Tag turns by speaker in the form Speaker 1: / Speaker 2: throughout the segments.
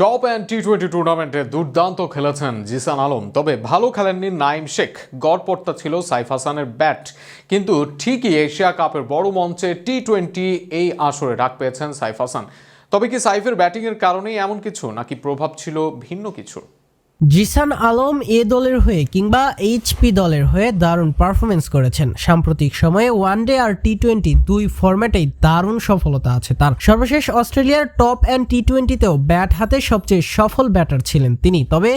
Speaker 1: Top end T twenty টুর্নামেন্টে দুর্দান্ত খেলেছেন জিসান আলম। তবে ভালো খেলেননি নাইম শেখ। গড়পড়তা ছিল সাইফ হাসানের ব্যাট। কিন্তু ঠিকই এশিয়া কাপের বড় মঞ্চে টি টোয়েন্টি এই আসরে ডাক পেয়েছেন সাইফ হাসান। তবে কি সাইফের ব্যাটিংয়ের কারণেই এমন কিছু, নাকি প্রভাব ছিল ভিন্ন কিছু
Speaker 2: জিসান আলম এ দলের হয়ে কিংবা এইচপি দলের হয়ে দারুণ পারফরমেন্স করেছেন। সাম্প্রতিক সময়ে ওয়ান ডে আর টি টোয়েন্টি দুই ফরম্যাটেই দারুণ সফলতা আছে তার। সর্বশেষ অস্ট্রেলিয়ার টপ অ্যান্ড টি টোয়েন্টিতেও ব্যাট হাতে সবচেয়ে সফল ব্যাটার ছিলেন তিনি। তবে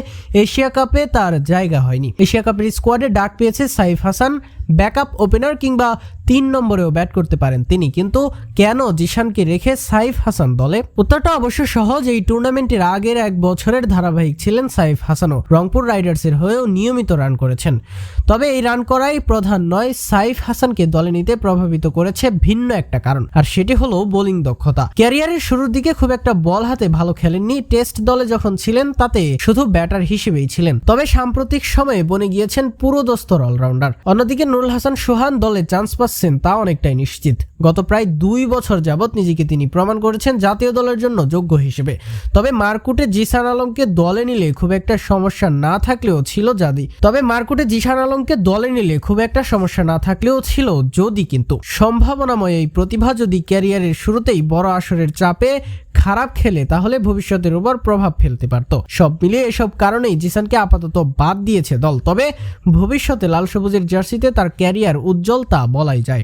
Speaker 2: এশিয়া কাপে তার জায়গা হয়নি। এশিয়া কাপের স্কোয়াডে ডাক পেয়েছে সাইফ হাসান ব্যাকআপ ওপেনার কিংবা তিন নম্বরেও ব্যাট করতে পারেন তিনি। কিন্তু কেন জিশানকে রেখে সাইফ হাসান দলে? উত্তরটা অবশ্য সহজ, এই টুর্নামেন্টের আগের এক বছরের ধারাবাহিক ছিলেন সাইফ হাসানও। রংপুর রাইডার্সের হয়েও নিয়মিত রান করেছেন। তবে এই রান করাই প্রধান নয়, সাইফ হাসানকে দলে নিতে প্রভাবিত করেছে ভিন্ন একটা কারণ, আর সেটি হলো বোলিং দক্ষতা। ক্যারিয়ারের শুরুর দিকে খুব একটা বল হাতে ভালো খেলেননি, টেস্ট দলে যখন ছিলেন তাতে শুধু ব্যাটার হিসেবেই ছিলেন। তবে সাম্প্রতিক সময়ে বনে গিয়েছেন পুরো পুরোদস্তর অলরাউন্ডার। অন্যদিকে নুরুল হাসান সোহান দলে চান্স পাচ্ছেন তা অনেকটাই নিশ্চিত। গত প্রায় দুই বছর যাবৎ নিজেকে তিনি প্রমাণ করেছেন জাতীয় দলের জন্য যোগ্য হিসেবে। তবে মারকুটে জিসান আলমকে দলে নিলে খুব একটা সমস্যা না থাকলেও ছিল জাদি। তবে মারকুটে জিসান আলমকে দলে নিলে খুব একটা সমস্যা না থাকলেও ছিল যদি কিন্তু। সম্ভাবনাময় এই প্রতিভা যদি ক্যারিয়ারের শুরুতেই বড় আসরের চাপে খারাপ খেলে তাহলে ভবিষ্যতের উপর প্রভাব ফেলতে পারত। সব মিলিয়ে এসব কারণেই জিসানকে আপাতত বাদ দিয়েছে দল। তবে ভবিষ্যতে লাল সবুজের জার্সিতে তার ক্যারিয়ার উজ্জ্বলতা বলাই যায়।